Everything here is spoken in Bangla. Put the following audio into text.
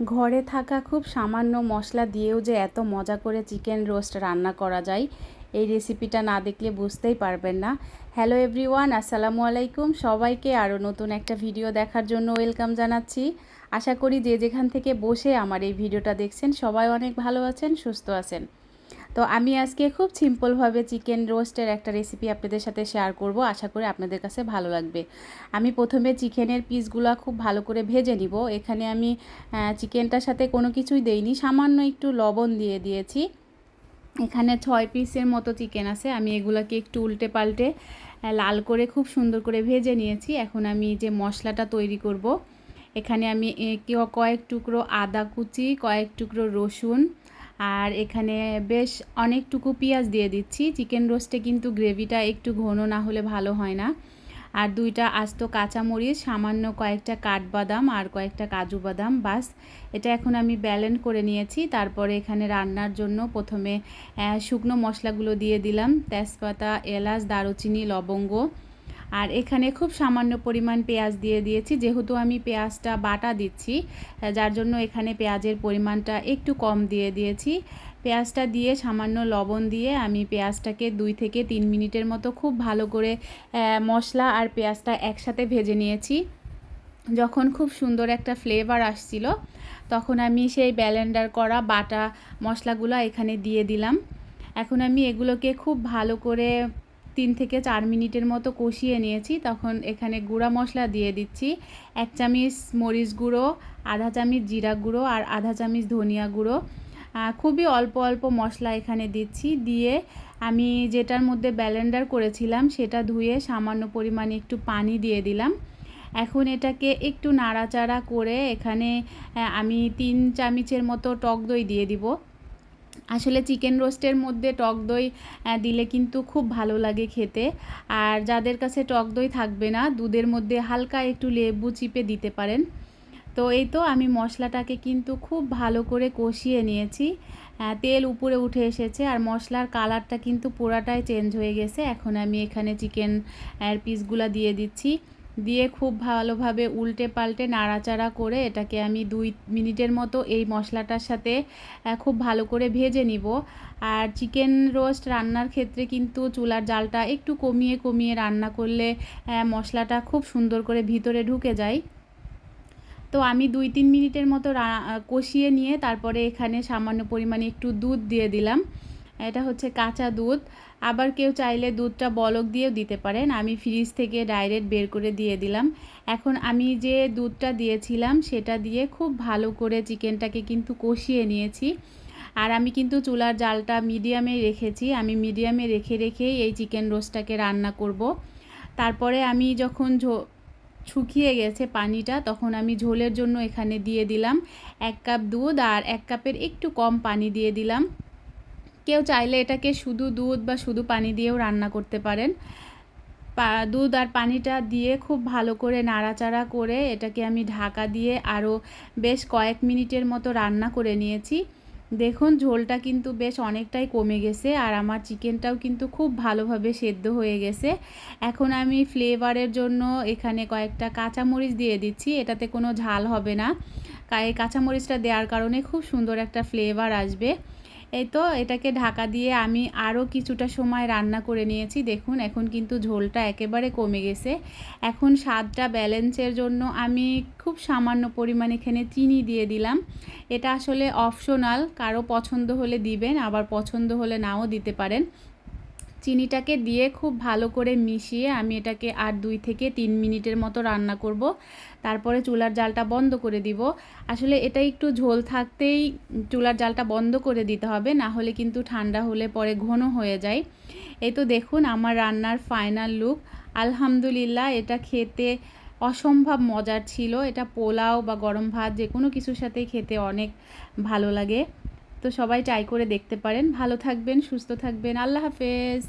ঘরে থাকা খুব সামান্য মশলা দিয়েও যে এত মজা করে চিকেন রোস্ট রান্না করা যায়, এই রেসিপিটা না দেখলে বুঝতেই পারবেন না। হ্যালো এভরিওয়ান আসসালামু আলাইকুম। সবাইকে আরও নতুন একটা ভিডিও দেখার জন্য ওয়েলকাম জানাচ্ছি। আশা করি যে যেখান থেকে বসে আমার এই ভিডিওটা দেখছেন, সবাই অনেক ভালো আছেন, সুস্থ আছেন। তো আমি আজকে খুব সিম্পলভাবে চিকেন রোস্টের একটা রেসিপি আপনাদের সাথে শেয়ার করব। আশা করি আপনাদের কাছে ভালো লাগবে। আমি প্রথমে চিকেনের পিসগুলো খুব ভালো করে ভেজে নিব। এখানে আমি চিকেনটার সাথে কোনো কিছুই দেইনি। সামান্য একটু লবণ দিয়ে দিয়েছি। এখানে ছয় পিসের মতো চিকেন আছে। আমি এগুলোকে একটু উল্টে পাল্টে লাল করে খুব সুন্দর করে ভেজে নিয়েছি। এখন আমি যে মশলাটা তৈরি করব, এখানে আমি কয়েক টুকরো আদা কুচি, কয়েক টুকরো রসুন আর এখানে বেশ অনেকটুকু পেঁয়াজ দিয়ে দিচ্ছি। চিকেন রোস্টে কিন্তু গ্রেভিটা একটু ঘন না হলে ভালো হয় না। আর দুইটা আস্ত কাঁচামরিচ, সামান্য কয়েকটা কাঠবাদাম আর কয়েকটা কাজু বাদাম, বাস। এটা এখন আমি ব্যালেন্ড করে নিয়েছি। তারপরে এখানে রান্নার জন্য প্রথমে শুকনো মশলাগুলো দিয়ে দিলাম। তেজপাতা, এলাচ, দারুচিনি, লবঙ্গ আর এখানে খুব সামান্য পরিমাণ পেঁয়াজ দিয়ে দিয়েছি, যেহেতু আমি পেঁয়াজটা বাটা দিচ্ছি, যার জন্য এখানে পেঁয়াজের পরিমাণটা একটু কম দিয়ে দিয়েছি। পেঁয়াজটা দিয়ে সামান্য লবণ দিয়ে আমি পেঁয়াজটাকে দুই থেকে তিন মিনিটের মতো খুব ভালো করে মশলা আর পেঁয়াজটা একসাথে ভেজে নিয়েছি। যখন খুব সুন্দর একটা ফ্লেভার আসছিল, তখন আমি সেই ব্যালেন্ডার করা বাটা মশলাগুলো এখানে দিয়ে দিলাম। এখন আমি এগুলোকে খুব ভালো করে তিন থেকে চার মিনিটের মতো কষিয়ে নিয়েছি। তখন এখানে গুঁড়া মশলা দিয়ে দিচ্ছি। এক চামচ মরিচ গুঁড়ো, আধা চামচ জিরা গুঁড়ো আর আধা চামচ ধনিয়া গুঁড়ো। খুবই অল্প অল্প মশলা এখানে দিচ্ছি। দিয়ে আমি যেটার মধ্যে ব্যালেন্ডার করেছিলাম সেটা ধুয়ে সামান্য পরিমাণে একটু পানি দিয়ে দিলাম। এখন এটাকে একটু নাড়াচাড়া করে এখানে আমি তিন চামচের মতো টক দই দিয়ে দিব। আসলে চিকেন রোস্টের মধ্যে টক দই দিলে কিন্তু খুব ভালো লাগে খেতে। আর যাদের কাছে টক দই থাকবে না, দুধের মধ্যে হালকা একটু লেবু চিপে দিতে পারেন। তো এই তো আমি মশলাটাকে কিন্তু খুব ভালো করে কষিয়ে নিয়েছি। তেল উপরে উঠে এসেছে আর মশলার কালারটা কিন্তু পুরাটাই চেঞ্জ হয়ে গেছে। এখন আমি এখানে চিকেন পিসগুলা দিয়ে দিচ্ছি। দিয়ে খুব ভালোভাবে উল্টে পাল্টে নাড়াচাড়া করে এটাকে আমি দুই মিনিটের মতো এই মশলাটার সাথে খুব ভালো করে ভেজে নিব। আর চিকেন রোস্ট রান্নার ক্ষেত্রে কিন্তু চুলার জালটা একটু কমিয়ে কমিয়ে রান্না করলে মশলাটা খুব সুন্দর করে ভিতরে ঢুকে যায়। তো আমি দুই তিন মিনিটের মতো কষিয়ে নিয়ে তারপরে এখানে সামান্য পরিমাণে একটু দুধ দিয়ে দিলাম। এটা হচ্ছে কাঁচা দুধ। আবার কেউ চাইলে দুধটা বলক দিয়েও দিতে পারেন। আমি ফ্রিজ থেকে ডাইরেক্ট বের করে দিয়ে দিলাম। এখন আমি যে দুধটা দিয়েছিলাম, সেটা দিয়ে খুব ভালো করে চিকেনটাকে কিন্তু কষিয়ে নিয়েছি। আর আমি কিন্তু চুলার জালটা মিডিয়ামে রেখেছি। আমি মিডিয়ামে রেখে রেখেই এই চিকেন রোস্টটাকে রান্না করব। তারপরে আমি যখন শুকিয়ে গেছে পানিটা, তখন আমি ঝোলের জন্য এখানে দিয়ে দিলাম এক কাপ দুধ আর এক কাপের একটু কম পানি দিয়ে দিলাম। কেউ চাইলে এটাকে শুধু দুধ বা শুধু পানি দিয়েও রান্না করতে পারেন। দুধ আর পানিটা দিয়ে খুব ভালো করে নাড়াচাড়া করে এটাকে আমি ঢাকা দিয়ে আরও বেশ কয়েক মিনিটের মতো রান্না করে নিয়েছি। দেখুন, ঝোলটা কিন্তু বেশ অনেকটাই কমে গেছে আর আমার চিকেনটাও কিন্তু খুব ভালোভাবে সেদ্ধ হয়ে গেছে। এখন আমি ফ্লেভারের জন্য এখানে কয়েকটা কাঁচামরিচ দিয়ে দিচ্ছি, এটাতে কোনো ঝাল হবে না। কাঁচামরিচটা দেওয়ার কারণে খুব সুন্দর একটা ফ্লেভার আসবে। এই তো এটাকে ঢাকা দিয়ে আমি আরও কিছুটা সময় রান্না করে নিয়েছি। দেখুন, এখন কিন্তু ঝোলটা একেবারে কমে গেছে। এখন স্বাদটা ব্যালেন্সের জন্য আমি খুব সামান্য পরিমাণ এখানে চিনি দিয়ে দিলাম। এটা আসলে অপশনাল, কারও পছন্দ হলে দিবেন, আবার পছন্দ হলে নাও দিতে পারেন। চিনিটাকে দিয়ে খুব ভালো করে মিশিয়ে আমি এটাকে আর দুই থেকে তিন মিনিটের মতো রান্না করব। তারপরে চুলার জালটা বন্ধ করে দিব। আসলে এটা একটু ঝোল থাকতেই চুলার জালটা বন্ধ করে দিতে হবে, না হলে কিন্তু ঠান্ডা হলে পরে ঘন হয়ে যায়। এই তো দেখুন, আমার রান্নার ফাইনাল লুক। আলহামদুলিল্লাহ, এটা খেতে অসম্ভব মজার ছিল। এটা পোলাও বা গরম ভাত যে কোনো কিছুর সাথে খেতে অনেক ভালো লাগে। তো সবাই ট্রাই করে দেখতে পারেন। ভালো থাকবেন সুস্থ থাকবেন। আল্লাহ হাফেজ।